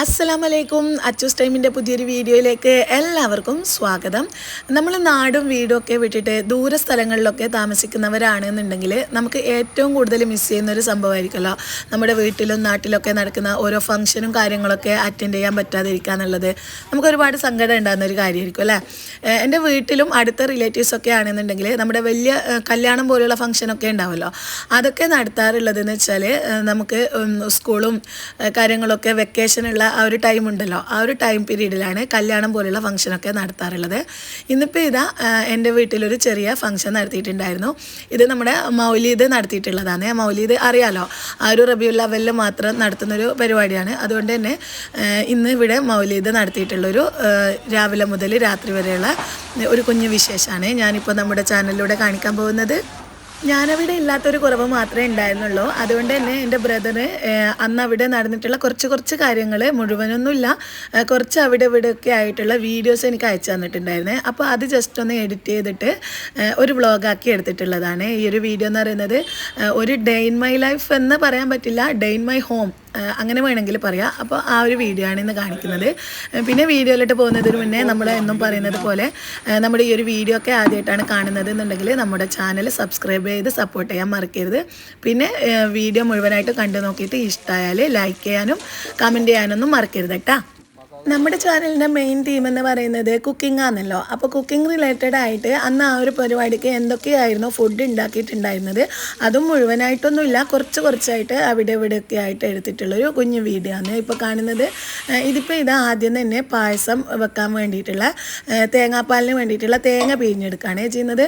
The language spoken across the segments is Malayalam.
അസ്സലാം വലൈക്കും അച്ചൂസ് ടൈമിന്റെ പുതിയൊരു വീഡിയോയിലേക്ക് എല്ലാവർക്കും സ്വാഗതം. നമ്മൾ നാടും വീടും ഒക്കെ വിട്ടിട്ട് ദൂര സ്ഥലങ്ങളിലൊക്കെ താമസിക്കുന്നവരാണെന്നുണ്ടെങ്കിൽ നമുക്ക് ഏറ്റവും കൂടുതൽ മിസ് ചെയ്യുന്ന ഒരു സംഭവമായിരിക്കുമല്ലോ. നമ്മുടെ വീട്ടിലും നാട്ടിലൊക്കെ നടക്കുന്ന ഓരോ ഫംഗ്ഷനും കാര്യങ്ങളൊക്കെ അറ്റൻഡ് ചെയ്യാൻ പറ്റാതിരിക്കുക എന്നുള്ളത്. നമുക്ക് ഒരുപാട് സങ്കടം ഉണ്ടാകുന്ന ഒരു കാര്യമായിരിക്കും അല്ലേ? എന്റെ വീട്ടിലും അടുത്ത റിലേറ്റീവ്സ് ഒക്കെ ആണെന്നുണ്ടെങ്കിൽ നമ്മുടെ വലിയ കല്യാണം പോലെയുള്ള ഫംഗ്ഷനൊക്കെ ഉണ്ടാവുമല്ലോ. അതൊക്കെ നടത്താറുള്ളതെന്ന് വെച്ചാൽ നമുക്ക് സ്കൂളും കാര്യങ്ങളൊക്കെ വെക്കേഷനുള്ള ആ ഒരു ടൈം ഉണ്ടല്ലോ. ആ ഒരു ടൈം പീരീഡിലാണ് കല്യാണം പോലെയുള്ള ഫംഗ്ഷനൊക്കെ നടത്താറുള്ളത്. ഇന്നിപ്പോൾ ഇതാ എന്റെ വീട്ടിലൊരു ചെറിയ ഫംഗ്ഷൻ നടത്തിയിട്ടുണ്ടായിരുന്നു. ഇത് നമ്മുടെ മൗലീദ് നടത്തിയിട്ടുള്ളതാണ്. മൗലീദ് അറിയാലോ ആ ഒരു റബിയുൽ ലെവലിൽ മാത്രം നടത്തുന്നൊരു പരിപാടിയാണ്. അതുകൊണ്ട് തന്നെ ഇന്ന് ഇവിടെ മൗലീദ് നടത്തിയിട്ടുള്ളൊരു രാവിലെ മുതൽ രാത്രി വരെയുള്ള ഒരു കുഞ്ഞു വിശേഷമാണ് ഞാനിപ്പോൾ നമ്മുടെ ചാനലിലൂടെ കാണിക്കാൻ പോകുന്നത്. ഞാനവിടെ ഇല്ലാത്തൊരു കുറവ് മാത്രമേ ഉണ്ടായിരുന്നുള്ളൂ. അതുകൊണ്ട് തന്നെ എന്റെ ബ്രദറ് അന്ന് അവിടെ നടന്നിട്ടുള്ള കുറച്ച് കുറച്ച് കാര്യങ്ങൾ മുഴുവനൊന്നുമില്ല. കുറച്ച് അവിടെ ഇവിടെ ഒക്കെ ആയിട്ടുള്ള വീഡിയോസ് എനിക്ക് അയച്ചു തന്നിട്ടുണ്ടായിരുന്നേ. അപ്പോൾ അത് ജസ്റ്റ് ഒന്ന് എഡിറ്റ് ചെയ്തിട്ട് ഒരു വ്ളോഗാക്കി എടുത്തിട്ടുള്ളതാണ്. ഈ ഒരു വീഡിയോ എന്ന് പറയുന്നത് ഒരു ഡേ ഇൻ മൈ ലൈഫ് എന്ന് പറയാൻ പറ്റില്ല. ഡേ ഇൻ മൈ ഹോം അങ്ങനെ വേണമെങ്കിൽ പറയാം. അപ്പോൾ ആ ഒരു വീഡിയോ ആണ് ഇന്ന് കാണിക്കുന്നത്. പിന്നെ വീഡിയോയിലോട്ട് പോകുന്നതിന് മുന്നേ നമ്മൾ എന്നും പറയുന്നത് പോലെ നമ്മുടെ ഈ ഒരു വീഡിയോ ഒക്കെ ആദ്യമായിട്ടാണ് കാണുന്നത് എന്നുണ്ടെങ്കിൽ നമ്മുടെ ചാനൽ സബ്സ്ക്രൈബ് ചെയ്ത് സപ്പോർട്ട് ചെയ്യാൻ മറക്കരുത്. പിന്നെ വീഡിയോ മുഴുവനായിട്ട് കണ്ടു നോക്കിയിട്ട് ഇഷ്ടമായാൽ ലൈക്ക് ചെയ്യാനും കമന്റ് ചെയ്യാനൊന്നും മറക്കരുത് കേട്ടോ. നമ്മുടെ ചാനലിന്റെ മെയിൻ തീം എന്ന് പറയുന്നത് കുക്കിംഗ് ആണല്ലോ. അപ്പോൾ കുക്കിംഗ് റിലേറ്റഡ് ആയിട്ട് അന്ന് ആ ഒരു പരിപാടിക്ക് എന്തൊക്കെയായിരുന്നു ഫുഡ് ഉണ്ടാക്കിയിട്ടുണ്ടായിരുന്നത് അതും മുഴുവനായിട്ടൊന്നുമില്ല. കുറച്ച് കുറച്ചായിട്ട് അവിടെ ഇവിടെ ഒക്കെ ആയിട്ട് എടുത്തിട്ടുള്ളൊരു കുഞ്ഞു വീഡിയോ ആണ് ഇപ്പോൾ കാണുന്നത്. ഇതിപ്പോൾ ഇത് ആദ്യം തന്നെ പായസം വെക്കാൻ വേണ്ടിയിട്ടുള്ള തേങ്ങാപ്പാലിന് വേണ്ടിയിട്ടുള്ള തേങ്ങ പിഴിഞ്ഞെടുക്കുകയാണ് ചെയ്യുന്നത്.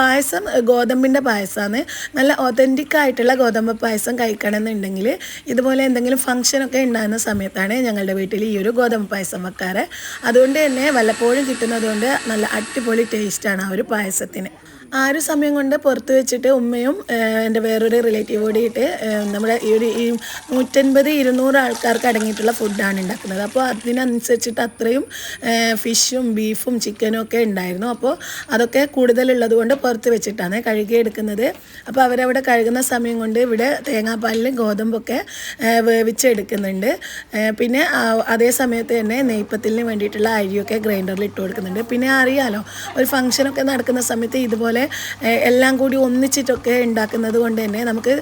പായസം ഗോതമ്പിന്റെ പായസമാണ് നല്ല ഒതന്റിക് ആയിട്ടുള്ള ഗോതമ്പ് പായസം കഴിക്കണമെന്നുണ്ടെങ്കിൽ ഇതുപോലെ എന്തെങ്കിലും ഫംഗ്ഷനൊക്കെ ഉണ്ടാകുന്ന സമയത്താണ് ഞങ്ങളുടെ വീട്ടിൽ ഈ ഒരു ഗോതമ്പ് പായസം വെക്കാറ് അതുകൊണ്ട് തന്നെ വല്ലപ്പോഴും കിട്ടുന്നതുകൊണ്ട് നല്ല അടിപൊളി ടേസ്റ്റാണ് ആ ഒരു പായസത്തിന്. ആ ഒരു സമയം കൊണ്ട് പുറത്ത് വെച്ചിട്ട് ഉമ്മയും എന്റെ വേറൊരു റിലേറ്റീവ് കൂടിയിട്ട് നമ്മുടെ ഈ ഒരു ഈ നൂറ്റൻപത് ഇരുന്നൂറ് ആൾക്കാർക്ക് അടങ്ങിയിട്ടുള്ള ഫുഡാണ് ഉണ്ടാക്കുന്നത്. അപ്പോൾ അതിനനുസരിച്ചിട്ട് അത്രയും ഫിഷും ബീഫും ചിക്കനും ഒക്കെ ഉണ്ടായിരുന്നു. അപ്പോൾ അതൊക്കെ കൂടുതലുള്ളത് കൊണ്ട് പുറത്ത് വെച്ചിട്ടാണ് കഴുകിയെടുക്കുന്നത് അപ്പോൾ അവരവിടെ കഴുകുന്ന സമയം കൊണ്ട് ഇവിടെ തേങ്ങാപ്പാലിൽ ഗോതമ്പൊക്കെ വേവിച്ചെടുക്കുന്നുണ്ട്. പിന്നെ അതേ സമയത്ത് തന്നെ നെയ്പ്പത്തിന് വേണ്ടിയിട്ടുള്ള അരിയൊക്കെ ഗ്രൈൻഡറിൽ ഇട്ട് കൊടുക്കുന്നുണ്ട്. പിന്നെ അറിയാലോ ഒരു ഫംഗ്ഷനൊക്കെ നടക്കുന്ന സമയത്ത് ഇതുപോലെ എല്ലാം കൂടി ഒന്നിച്ചിട്ടൊക്കെ ഉണ്ടാക്കുന്നത് കൊണ്ട് തന്നെ നമുക്ക്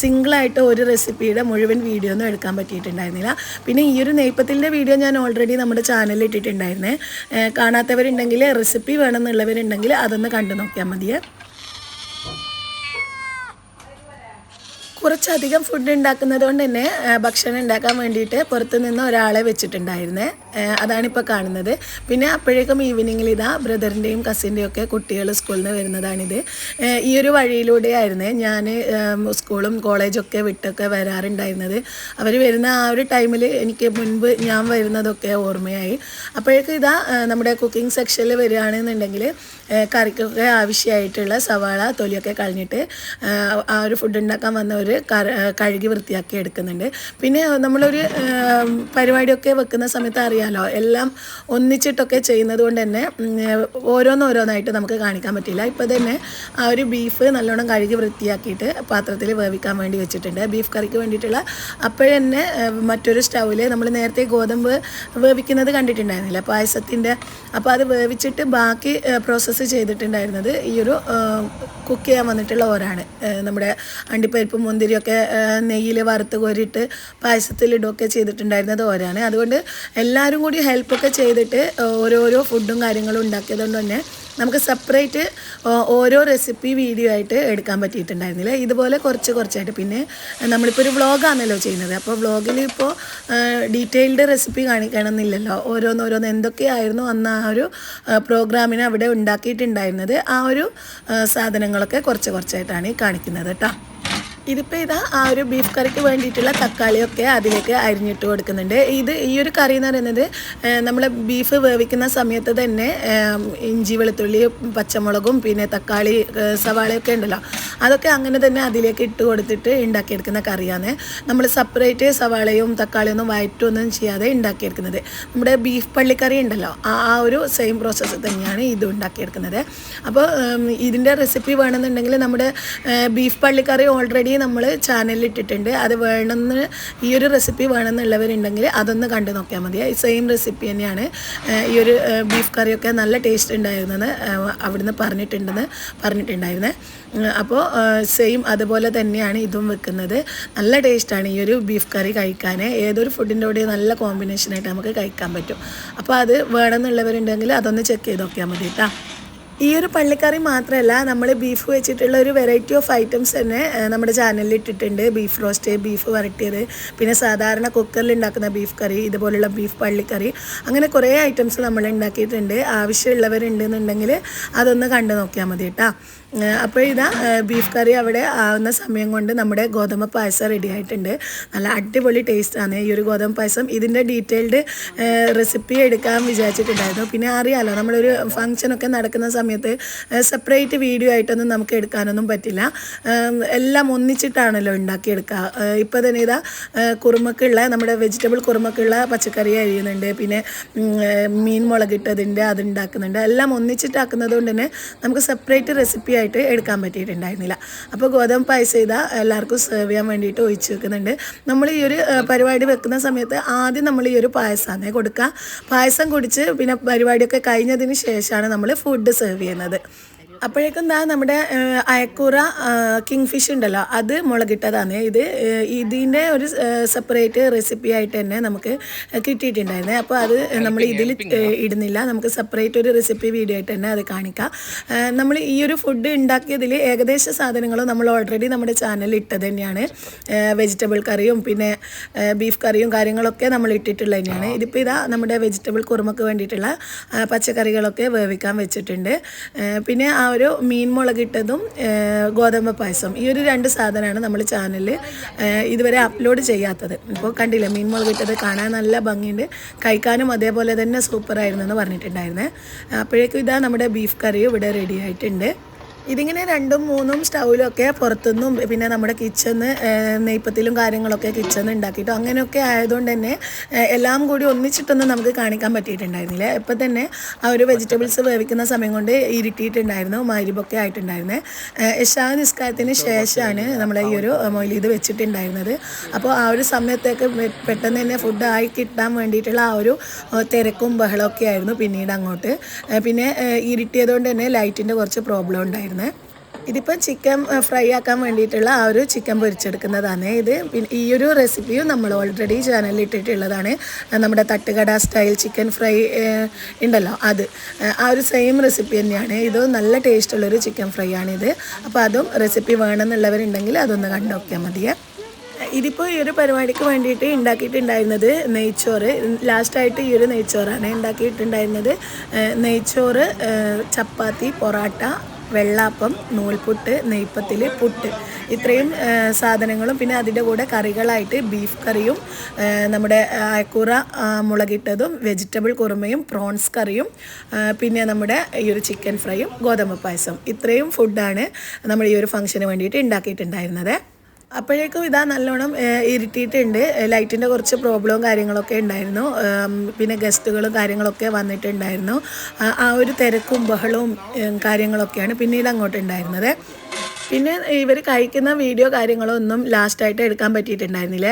സിംഗിളായിട്ട് ഒരു റെസിപ്പിയുടെ മുഴുവൻ വീഡിയോ ഒന്നും എടുക്കാൻ പറ്റിയിട്ടുണ്ടായിരുന്നില്ല. പിന്നെ ഈ ഒരു നെയ്പ്പത്തിന്റെ വീഡിയോ ഞാൻ ഓൾറെഡി നമ്മുടെ ചാനലിൽ ഇട്ടിട്ടുണ്ടായിരുന്നേ. കാണാത്തവരുണ്ടെങ്കിൽ റെസിപ്പി വേണമെന്നുള്ളവരുണ്ടെങ്കിൽ അതൊന്ന് കണ്ടു നോക്കിയാൽ മതിയേ. കുറച്ചധികം ഫുഡ് ഉണ്ടാക്കുന്നത് കൊണ്ട് തന്നെ ഭക്ഷണം ഉണ്ടാക്കാൻ വേണ്ടിയിട്ട് പുറത്തു നിന്ന് ഒരാളെ വെച്ചിട്ടുണ്ടായിരുന്നേ. അതാണിപ്പോൾ കാണുന്നത്. പിന്നെ അപ്പോഴേക്കും ഈവനിങ്ങിൽ ഇതാ ബ്രദറിന്റെയും കസിന്റെയും ഒക്കെ കുട്ടികൾ സ്കൂളിൽ നിന്ന് വരുന്നതാണിത്. ഈ ഒരു വഴിയിലൂടെയായിരുന്നേ ഞാൻ സ്കൂളും കോളേജും ഒക്കെ വിട്ടൊക്കെ വരാറുണ്ടായിരുന്നത്. അവർ വരുന്ന ആ ഒരു ടൈമിൽ എനിക്ക് മുൻപ് ഞാൻ വരുന്നതൊക്കെ ഓർമ്മയായി. അപ്പോഴേക്കും ഇതാ നമ്മുടെ കുക്കിംഗ് സെക്ഷനിൽ വരികയാണെന്നുണ്ടെങ്കിൽ കറിക്കൊക്കെ ആവശ്യമായിട്ടുള്ള സവാള തൊലിയൊക്കെ കളഞ്ഞിട്ട് ആ, ഒരു ഫുഡ് ഉണ്ടാക്കാൻ കഴുകി വൃത്തിയാക്കി എടുക്കുന്നുണ്ട്. പിന്നെ നമ്മളൊരു പരിപാടിയൊക്കെ വെക്കുന്ന സമയത്ത് അറിയാലോ എല്ലാം ഒന്നിച്ചിട്ടൊക്കെ ചെയ്യുന്നത് കൊണ്ട് തന്നെ ഓരോന്നോരോന്നായിട്ട് നമുക്ക് കാണിക്കാൻ പറ്റില്ല. ഇപ്പോൾ തന്നെ ആ ഒരു ബീഫ് നല്ലോണം കഴുകി വൃത്തിയാക്കിയിട്ട് പാത്രത്തിൽ വേവിക്കാൻ വേണ്ടി വെച്ചിട്ടുണ്ട്. ബീഫ് കറിക്ക് വേണ്ടിയിട്ടുള്ള അപ്പോഴന്നെ മറ്റൊരു സ്റ്റൗവിൽ നമ്മൾ നേരത്തെ ഗോതമ്പ് വേവിക്കുന്നത് കണ്ടിട്ടുണ്ടായിരുന്നില്ല. പായസത്തിന്റെ അപ്പോൾ അത് വേവിച്ചിട്ട് ബാക്കി പ്രോസസ്സ് ചെയ്തിട്ടുണ്ടായിരുന്നത് ഈ ഒരു കുക്ക് ചെയ്യാൻ വന്നിട്ടുള്ള ഓരാണ്. നമ്മുടെ അണ്ടിപ്പരിപ്പ് അണ്ടിപ്പരിപ്പും മുന്തിരിയൊക്കെ നെയ്യിൽ വറുത്ത് കോരിയിട്ട് പായസത്തിലിടുകയൊക്കെ ചെയ്തിട്ടുണ്ടായിരുന്നത് ഓരാണ്. അതുകൊണ്ട് എല്ലാവരും കൂടി ഹെൽപ്പൊക്കെ ചെയ്തിട്ട് ഓരോരോ ഫുഡും കാര്യങ്ങളും ഉണ്ടാക്കിയത് കൊണ്ട് തന്നെ നമുക്ക് സെപ്പറേറ്റ് ഓരോ റെസിപ്പി വീഡിയോ ആയിട്ട് എടുക്കാൻ പറ്റിയിട്ടുണ്ടായിരുന്നില്ല. ഇതുപോലെ കുറച്ച് കുറച്ചായിട്ട്. പിന്നെ നമ്മളിപ്പോൾ ഒരു വ്ളോഗാണല്ലോ ചെയ്യുന്നത്. അപ്പോൾ വ്ളോഗിൽ ഇപ്പോൾ ഡീറ്റെയിൽഡ് റെസിപ്പി കാണിക്കണമെന്നില്ലല്ലോ. ഓരോന്നോരോന്ന് എന്തൊക്കെയായിരുന്നു അന്ന് ആ ഒരു പ്രോഗ്രാമിന് അവിടെ ഉണ്ടാക്കിയിട്ടുണ്ടായിരുന്നത്. ആ ഒരു സാധനങ്ങളൊക്കെ കുറച്ച് കുറച്ചായിട്ടാണ് ഈ കാണിക്കുന്നത് കേട്ടോ. ഇതിപ്പോൾ ഇതാ ആ ഒരു ബീഫ് കറിക്ക് വേണ്ടിയിട്ടുള്ള തക്കാളിയൊക്കെ അതിലേക്ക് അരിഞ്ഞിട്ട് കൊടുക്കുന്നുണ്ട്. ഇത് ഈ ഒരു കറി എന്ന് പറയുന്നത് നമ്മൾ ബീഫ് വേവിക്കുന്ന സമയത്ത് തന്നെ ഇഞ്ചി വെളുത്തുള്ളി പച്ചമുളകും പിന്നെ തക്കാളി സവാളയൊക്കെ ഉണ്ടല്ലോ അതൊക്കെ അങ്ങനെ തന്നെ അതിലേക്ക് ഇട്ട് കൊടുത്തിട്ട് ഉണ്ടാക്കിയെടുക്കുന്ന കറിയാണ്. നമ്മൾ സെപ്പറേറ്റ് സവാളയും തക്കാളിയും ഒന്നും വയറ്റൊന്നും ചെയ്യാതെ ഉണ്ടാക്കിയെടുക്കുന്നത് നമ്മുടെ ബീഫ് പള്ളിക്കറി ഉണ്ടല്ലോ ആ ഒരു സെയിം പ്രോസസ്സ് തന്നെയാണ് ഇത് ഉണ്ടാക്കിയെടുക്കുന്നത് അപ്പോൾ ഇതിന്റെ റെസിപ്പി വേണമെന്നുണ്ടെങ്കിൽ നമ്മുടെ ബീഫ് പള്ളിക്കറി ഓൾറെഡി ഓൾറെഡി നമ്മൾ ചാനലിൽ ഇട്ടിട്ടുണ്ട്. അത് വേണമെന്ന് ഈ ഒരു റെസിപ്പി വേണമെന്നുള്ളവരുണ്ടെങ്കിൽ അതൊന്ന് കണ്ടു നോക്കിയാൽ മതി. സെയിം റെസിപ്പി തന്നെയാണ് ഈ ഒരു ബീഫ് കറിയൊക്കെ നല്ല ടേസ്റ്റ് ഉണ്ടായിരുന്നെന്ന് അവിടുന്ന് പറഞ്ഞിട്ടുണ്ടെന്ന് പറഞ്ഞിട്ടുണ്ടായിരുന്നേ. അപ്പോൾ സെയിം അതുപോലെ തന്നെയാണ് ഇതും വെക്കുന്നത്. നല്ല ടേസ്റ്റാണ് ഈ ഒരു ബീഫ് കറി കഴിക്കാൻ ഏതൊരു ഫുഡിന്റെ കൂടെ നല്ല കോമ്പിനേഷനായിട്ട് നമുക്ക് കഴിക്കാൻ പറ്റും. അപ്പോൾ അത് വേണമെന്നുള്ളവരുണ്ടെങ്കിൽ അതൊന്ന് ചെക്ക് ചെയ്ത് നോക്കിയാൽ മതി കേട്ടോ ഈ ഒരു പള്ളിക്കറി മാത്രമല്ല നമ്മൾ ബീഫ് വെച്ചിട്ടുള്ള ഒരു വെറൈറ്റി ഓഫ് ഐറ്റംസ് തന്നെ നമ്മുടെ ചാനലിൽ ഇട്ടിട്ടുണ്ട്. ബീഫ് റോസ്റ്റ് ബീഫ് വരട്ടിയത് പിന്നെ സാധാരണ കുക്കറിൽ ഉണ്ടാക്കുന്ന ബീഫ് കറി ഇതുപോലുള്ള ബീഫ് പള്ളിക്കറി. അങ്ങനെ കുറേ ഐറ്റംസ് നമ്മൾ ഉണ്ടാക്കിയിട്ടുണ്ട് ആവശ്യമുള്ളവരുണ്ടെന്നുണ്ടെങ്കിൽ അതൊന്ന് കണ്ടു നോക്കിയാൽ മതി കേട്ടോ. അപ്പോൾ ഇതാ ബീഫ് കറി അവിടെ ആവുന്ന സമയം കൊണ്ട് നമ്മുടെ ഗോതമ്പ് പായസം റെഡി ആയിട്ടുണ്ട്. നല്ല അടിപൊളി ടേസ്റ്റാണ് ഈ ഒരു ഗോതമ്പ് പായസം. ഇതിന്റെ ഡീറ്റെയിൽഡ് റെസിപ്പി എടുക്കാൻ വിചാരിച്ചിട്ടുണ്ടായിരുന്നു. പിന്നെ അറിയാലോ നമ്മളൊരു ഫംഗ്ഷനൊക്കെ നടക്കുന്ന സമയത്ത് സെപ്പറേറ്റ് വീഡിയോ ആയിട്ടൊന്നും നമുക്ക് എടുക്കാനൊന്നും പറ്റില്ല. എല്ലാം ഒന്നിച്ചിട്ടാണല്ലോ ഉണ്ടാക്കിയെടുക്കുക ഇപ്പോൾ തന്നെ ഇതാ കുറുമക്കുള്ള നമ്മുടെ വെജിറ്റബിൾ കുറുമക്കുള്ള പച്ചക്കറി അരിയുന്നുണ്ട്. പിന്നെ മീൻ മുളകിട്ടതിന്റെ അതുണ്ടാക്കുന്നുണ്ട്. എല്ലാം ഒന്നിച്ചിട്ടാക്കുന്നത് കൊണ്ട് തന്നെ നമുക്ക് സെപ്പറേറ്റ് റെസിപ്പി ആയിട്ട് എടുക്കാൻ പറ്റിയിട്ടുണ്ടായിരുന്നില്ല. അപ്പോൾ ഗോതമ്പ് പായസം ചെയ്ത എല്ലാവർക്കും സെർവ് ചെയ്യാൻ വേണ്ടിയിട്ട് ഒഴിച്ച് വെക്കുന്നുണ്ട്. നമ്മൾ ഈ ഒരു പരിപാടി വെക്കുന്ന സമയത്ത് ആദ്യം നമ്മൾ ഈ ഒരു പായസമാണ് കൊടുക്കുക. പായസം കുടിച്ച് പിന്നെ പരിപാടിയൊക്കെ കഴിഞ്ഞതിന് ശേഷമാണ് നമ്മൾ ഫുഡ് സെർവ് ചെയ്യുന്നത്. അപ്പോഴേക്കും ദാ നമ്മുടെ അയക്കൂറ കിങ് ഫിഷ് ഉണ്ടല്ലോ അത് മുളകിട്ടതാണ്. ഇത് ഇതിന്റെ ഒരു സെപ്പറേറ്റ് റെസിപ്പി ആയിട്ട് തന്നെ നമുക്ക് കിട്ടിയിട്ടുണ്ടായിരുന്നത് അപ്പോൾ അത് നമ്മൾ ഇതിൽ ഇടുന്നില്ല. നമുക്ക് സെപ്പറേറ്റ് ഒരു റെസിപ്പി വീഡിയോ ആയിട്ട് തന്നെ അത് കാണിക്കാം. നമ്മൾ ഈ ഒരു ഫുഡ് ഉണ്ടാക്കിയതിൽ ഏകദേശ സാധനങ്ങളും നമ്മൾ ഓൾറെഡി നമ്മുടെ ചാനലിൽ ഇട്ടത് തന്നെയാണ്. വെജിറ്റബിൾ കറിയും പിന്നെ ബീഫ് കറിയും കാര്യങ്ങളൊക്കെ നമ്മൾ ഇട്ടിട്ടുള്ളത് തന്നെയാണ്. ഇതിപ്പോൾ ഇതാ നമ്മുടെ വെജിറ്റബിൾ കുറുമക്ക് വേണ്ടിയിട്ടുള്ള പച്ചക്കറികളൊക്കെ വേവിക്കാൻ വെച്ചിട്ടുണ്ട്. പിന്നെ ആ ഒരു മീൻ മുളകിട്ടതും ഗോതമ്പ് പായസം. ഈ ഒരു രണ്ട് സാധനമാണ് നമ്മൾ ചാനലിൽ ഇതുവരെ അപ്ലോഡ് ചെയ്യാത്തത്. ഇപ്പോൾ കണ്ടില്ലേ മീൻ മുളകിട്ടത് കാണാൻ നല്ല ഭംഗിയുണ്ട്. കഴിക്കാനും അതേപോലെ തന്നെ സൂപ്പറായിരുന്നു എന്ന് പറഞ്ഞിട്ടുണ്ടായിരുന്നേ. അപ്പോഴേക്കും ഇതാ നമ്മുടെ ബീഫ് കറിയും ഇവിടെ റെഡി ആയിട്ടുണ്ട്. ഇതിങ്ങനെ രണ്ടും മൂന്നും സ്റ്റൗവിലൊക്കെ പുറത്തുനിന്നും പിന്നെ നമ്മുടെ കിച്ചന്ന് നെയ്പ്പത്തിലും കാര്യങ്ങളൊക്കെ കിച്ചന്ന് ഉണ്ടാക്കിയിട്ടും. അങ്ങനെയൊക്കെ ആയതുകൊണ്ട് തന്നെ എല്ലാം കൂടി ഒന്നിച്ചിട്ടൊന്നും നമുക്ക് കാണിക്കാൻ പറ്റിയിട്ടുണ്ടായിരുന്നില്ല. ഇപ്പം തന്നെ ആ ഒരു വെജിറ്റബിൾസ് വേവിക്കുന്ന സമയം കൊണ്ട് ഇരുട്ടിയിട്ടുണ്ടായിരുന്നു മരിബൊക്കെ ആയിട്ടുണ്ടായിരുന്നേ. ഇഷാ നിസ്കാരത്തിന് ശേഷമാണ് നമ്മൾ ഈ ഒരു മൊയിലീത് വെച്ചിട്ടുണ്ടായിരുന്നത്. അപ്പോൾ ആ ഒരു സമയത്തേക്ക് പെട്ടെന്ന് തന്നെ ഫുഡ് ആയി കിട്ടാൻ വേണ്ടിയിട്ടുള്ള ആ ഒരു തിരക്കും ബഹളമൊക്കെ ആയിരുന്നു പിന്നീട് അങ്ങോട്ട്. പിന്നെ ഇരുട്ടിയതുകൊണ്ട് തന്നെ ലൈറ്റിന്റെ കുറച്ച് പ്രോബ്ലം ഉണ്ടായിരുന്നേ. ഇതിപ്പോൾ ചിക്കൻ ഫ്രൈ ആക്കാൻ വേണ്ടിയിട്ടുള്ള ആ ഒരു ചിക്കൻ പൊരിച്ചെടുക്കുന്നതാണ്. ഇത് ഈ ഒരു റെസിപ്പിയും നമ്മൾ ഓൾറെഡി ചാനലിൽ ഇട്ടിട്ടുള്ളതാണ്. നമ്മുടെ തട്ടുകട സ്റ്റൈൽ ചിക്കൻ ഫ്രൈ ഉണ്ടല്ലോ അത്. ആ ഒരു സെയിം റെസിപ്പി തന്നെയാണ്. ഇത് നല്ല ടേസ്റ്റുള്ളൊരു ചിക്കൻ ഫ്രൈ ആണിത്. അപ്പോൾ അതും റെസിപ്പി വേണമെന്നുള്ളവരുണ്ടെങ്കിൽ അതൊന്ന് കണ്ടു നോക്കിയാൽ മതിയേ. ഇതിപ്പോൾ ഈ ഒരു പരിപാടിക്ക് വേണ്ടിയിട്ട് ഉണ്ടാക്കിയിട്ടുണ്ടായിരുന്നത് നെയ്ച്ചോറ്. ലാസ്റ്റായിട്ട് ഈ ഒരു നെയ്ച്ചോറാണ് ഉണ്ടാക്കിയിട്ടുണ്ടായിരുന്നത്. നെയ്ച്ചോറ് ചപ്പാത്തി പൊറാട്ട വെള്ളാപ്പം നൂൽപുട്ട് നെയ്പ്പത്തിൽ പുട്ട്. ഇത്രയും സാധനങ്ങളും പിന്നെ അതിന്റെ കൂടെ കറികളായിട്ട് ബീഫ് കറിയും നമ്മുടെ അയക്കൂറ മുളകിട്ടതും വെജിറ്റബിൾ കുറുമയും പ്രോൺസ് കറിയും പിന്നെ നമ്മുടെ ഈ ഒരു ചിക്കൻ ഫ്രൈയും ഗോതമ്പ് പായസം. ഇത്രയും ഫുഡാണ് നമ്മൾ ഈ ഒരു ഫംഗ്ഷന് വേണ്ടിയിട്ട് ഉണ്ടാക്കിയിട്ടുണ്ടായിരുന്നത്. അപ്പോഴേക്കും ഇതാ നല്ലോണം ഇരുട്ടിയിട്ടുണ്ട്. ലൈറ്റിന്റെ കുറച്ച് പ്രോബ്ലവും കാര്യങ്ങളൊക്കെ ഉണ്ടായിരുന്നു. പിന്നെ ഗസ്റ്റുകളും കാര്യങ്ങളൊക്കെ വന്നിട്ടുണ്ടായിരുന്നു. ആ- ഒരു തിരക്കും ബഹളവും കാര്യങ്ങളൊക്കെയാണ് പിന്നീട് അങ്ങോട്ട് ഉണ്ടായിരുന്നത് പിന്നെ ഇവർ കഴിക്കുന്ന വീഡിയോ കാര്യങ്ങളൊന്നും ലാസ്റ്റായിട്ട് എടുക്കാൻ പറ്റിയിട്ടുണ്ടായിരുന്നില്ല.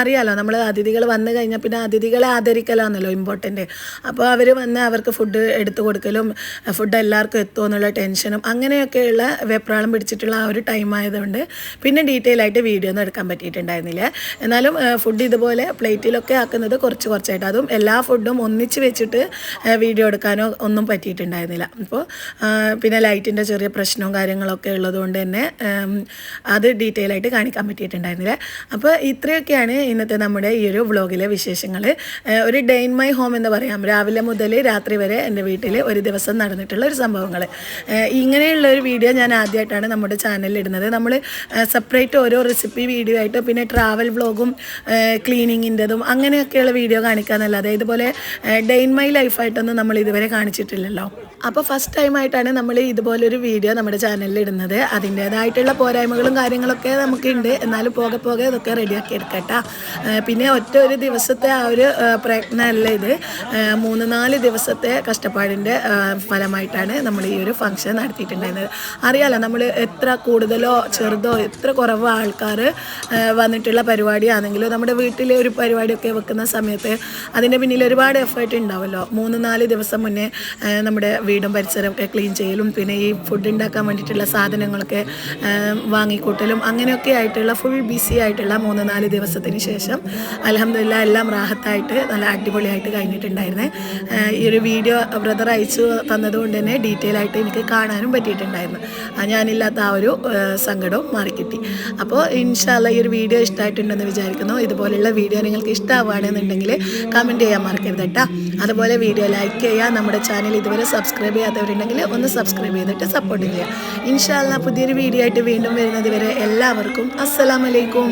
അറിയാലോ നമ്മൾ അതിഥികൾ വന്നു കഴിഞ്ഞാൽ പിന്നെ അതിഥികളെ ആദരിക്കലാണല്ലോ ഇമ്പോർട്ടന്റ് അപ്പോൾ അവർ വന്ന് അവർക്ക് ഫുഡ് എടുത്തു കൊടുക്കലും ഫുഡ് എല്ലാവർക്കും എത്തുമോ എന്നുള്ള ടെൻഷനും അങ്ങനെയൊക്കെയുള്ള വെപ്രാളം പിടിച്ചിട്ടുള്ള ആ ഒരു ടൈം ആയതുകൊണ്ട് പിന്നെ ഡീറ്റെയിൽ ആയിട്ട് വീഡിയോ ഒന്നും എടുക്കാൻ പറ്റിയിട്ടുണ്ടായിരുന്നില്ല. എന്നാലും ഫുഡ് ഇതുപോലെ പ്ലേറ്റിലൊക്കെ ആക്കുന്നത് കുറച്ച് കുറച്ചായിട്ട് അതും എല്ലാ ഫുഡും ഒന്നിച്ച് വെച്ചിട്ട് വീഡിയോ എടുക്കാനോ ഒന്നും പറ്റിയിട്ടുണ്ടായിരുന്നില്ല. അപ്പോൾ പിന്നെ ലൈറ്റിന്റെ ചെറിയ പ്രശ്നവും കാര്യങ്ങളൊക്കെ ഉള്ളതുകൊണ്ട് തന്നെ ഉം, അത് ഡീറ്റെയിൽ ആയിട്ട് കാണിക്കാൻ പറ്റിയിട്ടുണ്ടായിരുന്നില്ല. അപ്പോൾ ഇത്രയൊക്കെയാണ് ഇന്നത്തെ നമ്മുടെ ഈ ഒരു വ്ളോഗിലെ വിശേഷങ്ങൾ ഒരു ഡേ ഇൻ മൈ ഹോം എന്ന് പറയാം. രാവിലെ മുതൽ രാത്രി വരെ എന്റെ വീട്ടിൽ ഒരു ദിവസം നടന്നിട്ടുള്ള ഒരു സംഭവങ്ങൾ ഇങ്ങനെയുള്ള ഒരു വീഡിയോ ഞാൻ ആദ്യമായിട്ടാണ് നമ്മുടെ ചാനലിൽ ഇടുന്നത്. നമ്മൾ സെപ്പറേറ്റ് ഓരോ റെസിപ്പി വീഡിയോ ആയിട്ട് പിന്നെ ട്രാവൽ വ്ളോഗും ക്ലീനിങ്ങിന്റെതും അങ്ങനെയൊക്കെയുള്ള വീഡിയോ കാണിക്കാന്നല്ലാതെ ഇതുപോലെ ഡേ ഇൻ മൈ ലൈഫായിട്ടൊന്നും നമ്മൾ ഇതുവരെ കാണിച്ചിട്ടില്ലല്ലോ. അപ്പോൾ ഫസ്റ്റ് ടൈമായിട്ടാണ് നമ്മൾ ഇതുപോലൊരു വീഡിയോ നമ്മുടെ ചാനലിൽ ഇടുന്നത്. അതിന്റെ അതിന്റേതായിട്ടുള്ള പോരായ്മകളും കാര്യങ്ങളൊക്കെ നമുക്കുണ്ട്. എന്നാലും പോകെ പോകെ ഇതൊക്കെ റെഡിയാക്കി എടുക്കട്ടാ. പിന്നെ ഒറ്റ ഒരു ദിവസത്തെ ആ ഒരു പ്രയത്നം പ്രയത്നമല്ല ഇത്. മൂന്ന് നാല് ദിവസത്തെ കഷ്ടപ്പാടിന്റെ ഫലമായിട്ടാണ് നമ്മൾ ഈ ഒരു ഫംഗ്ഷൻ നടത്തിയിട്ടുണ്ടായിരുന്നത്. അറിയാലോ നമ്മൾ എത്ര കൂടുതലോ ചെറുതോ എത്ര കുറവോ ആൾക്കാർ വന്നിട്ടുള്ള പരിപാടിയാണെങ്കിലും നമ്മുടെ വീട്ടിലെ ഒരു പരിപാടിയൊക്കെ വെക്കുന്ന സമയത്ത് അതിന്റെ പിന്നിൽ ഒരുപാട് എഫേർട്ട് ഉണ്ടാവുമല്ലോ മൂന്ന് നാല് ദിവസം മുന്നേ നമ്മുടെ വീടും പരിസരമൊക്കെ ക്ലീൻ ചെയ്യലും പിന്നെ ഈ ഫുഡ് ഉണ്ടാക്കാൻ വേണ്ടിയിട്ടുള്ള സാധനങ്ങളൊക്കെ വാങ്ങിക്കൂട്ടലും അങ്ങനെയൊക്കെ ആയിട്ടുള്ള ഫുൾ ബിസി ആയിട്ടുള്ള മൂന്ന് നാല് ദിവസത്തിന് ശേഷം അലഹമില്ല എല്ലാം റാഹത്തായിട്ട് നല്ല അടിപൊളിയായിട്ട് കഴിഞ്ഞിട്ടുണ്ടായിരുന്നേ. ഈ ഒരു വീഡിയോ ബ്രദർ അയച്ചു തന്നതുകൊണ്ട് തന്നെ ഡീറ്റെയിൽ ആയിട്ട് എനിക്ക് കാണാനും പറ്റിയിട്ടുണ്ടായിരുന്നു. ഞാനില്ലാത്ത ആ ഒരു സങ്കടവും മാറിക്കിട്ടി. അപ്പോൾ ഇൻഷാല്ല ഈ ഒരു വീഡിയോ ഇഷ്ടമായിട്ടുണ്ടെന്ന് വിചാരിക്കുന്നു. ഇതുപോലെയുള്ള വീഡിയോ നിങ്ങൾക്ക് ഇഷ്ടമാവുകയാണെന്നുണ്ടെങ്കിൽ കമന്റ് ചെയ്യാൻ മറക്കരുത് കേട്ടോ. അതുപോലെ വീഡിയോ ലൈക്ക് ചെയ്യുക നമ്മുടെ ചാനൽ ഇതുവരെ സബ്സ്ക്രൈബ് ചെയ്യാത്തവരുണ്ടെങ്കിൽ ഒന്ന് സബ്സ്ക്രൈബ് ചെയ്തിട്ട് സപ്പോർട്ട് ചെയ്യുക. ഇൻഷാല്ല പുതിയൊരു വീഡിയോ ആയിട്ട് വീണ്ടും വരുന്നത് വരെ എല്ലാവർക്കും അസ്സലാമലൈക്കും